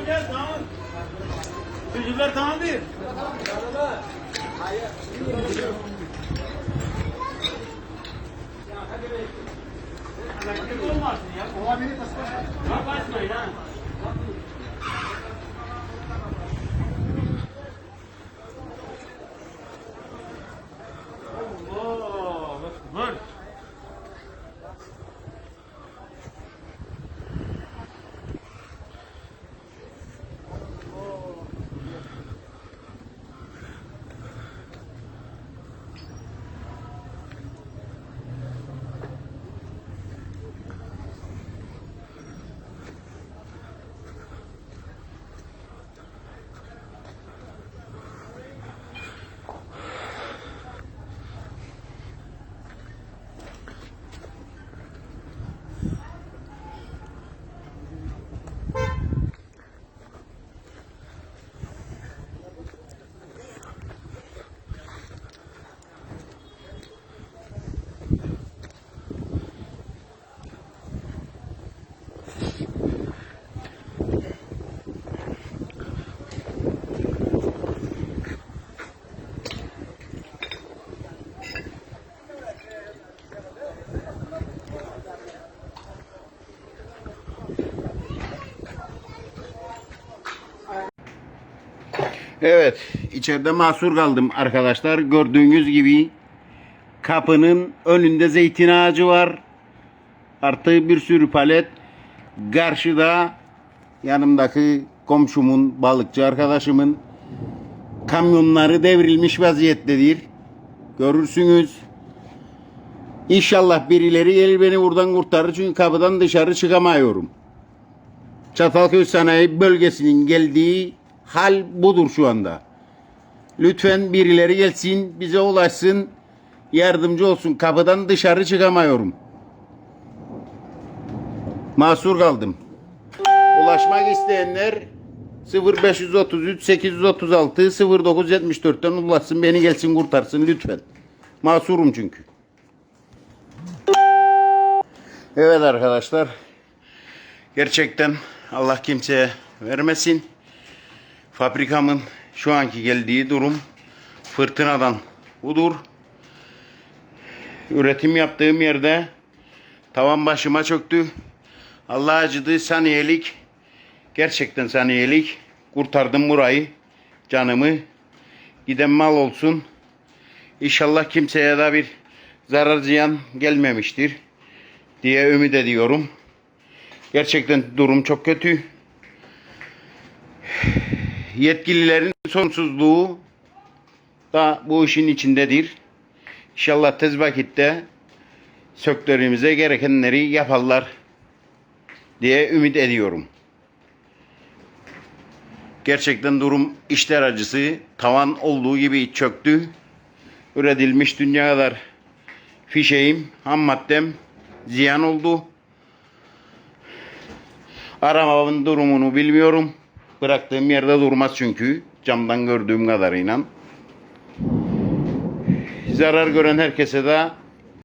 Tamam gel tamam. Çocuklar tamam değil. Hayır. Alaklık olmasın ya. Oha beni tasarlar. Bak basmayın ha. Evet, içeride mahsur kaldım arkadaşlar. Gördüğünüz gibi kapının önünde zeytin ağacı var. Artı bir sürü palet. Karşıda yanımdaki komşumun, balıkçı arkadaşımın kamyonları devrilmiş vaziyettedir. Görürsünüz. İnşallah birileri gelir beni buradan kurtarır çünkü kapıdan dışarı çıkamıyorum. Çatalköy Sanayi Bölgesi'nin geldiği hal budur şu anda. Lütfen birileri gelsin, bize ulaşsın, yardımcı olsun. Kapıdan dışarı çıkamıyorum. Mahsur kaldım. Ulaşmak isteyenler 0533 836 0974'ten ulaşsın, beni gelsin kurtarsın lütfen. Mahsurum çünkü. Evet arkadaşlar. Gerçekten Allah kimseye vermesin. Fabrikamın şu anki geldiği durum fırtınadan budur. Üretim yaptığım yerde tavan başıma çöktü. Allah acıdı saniyelik. Gerçekten saniyelik. Kurtardım burayı. Canımı. Giden mal olsun. İnşallah kimseye de bir zarar ziyan gelmemiştir diye ümit ediyorum. Gerçekten durum çok kötü. Yetkililerin sonsuzluğu da bu işin içindedir. İnşallah tez vakitte sektörümüze gerekenleri yaparlar diye ümit ediyorum. Gerçekten durum işler acısı. Tavan olduğu gibi çöktü. Üretilmiş dünya kadar fişeğim, ham maddem ziyan oldu. Arabamın durumunu bilmiyorum. Bıraktığım yerde durmaz çünkü. Camdan gördüğüm kadarıyla. Zarar gören herkese de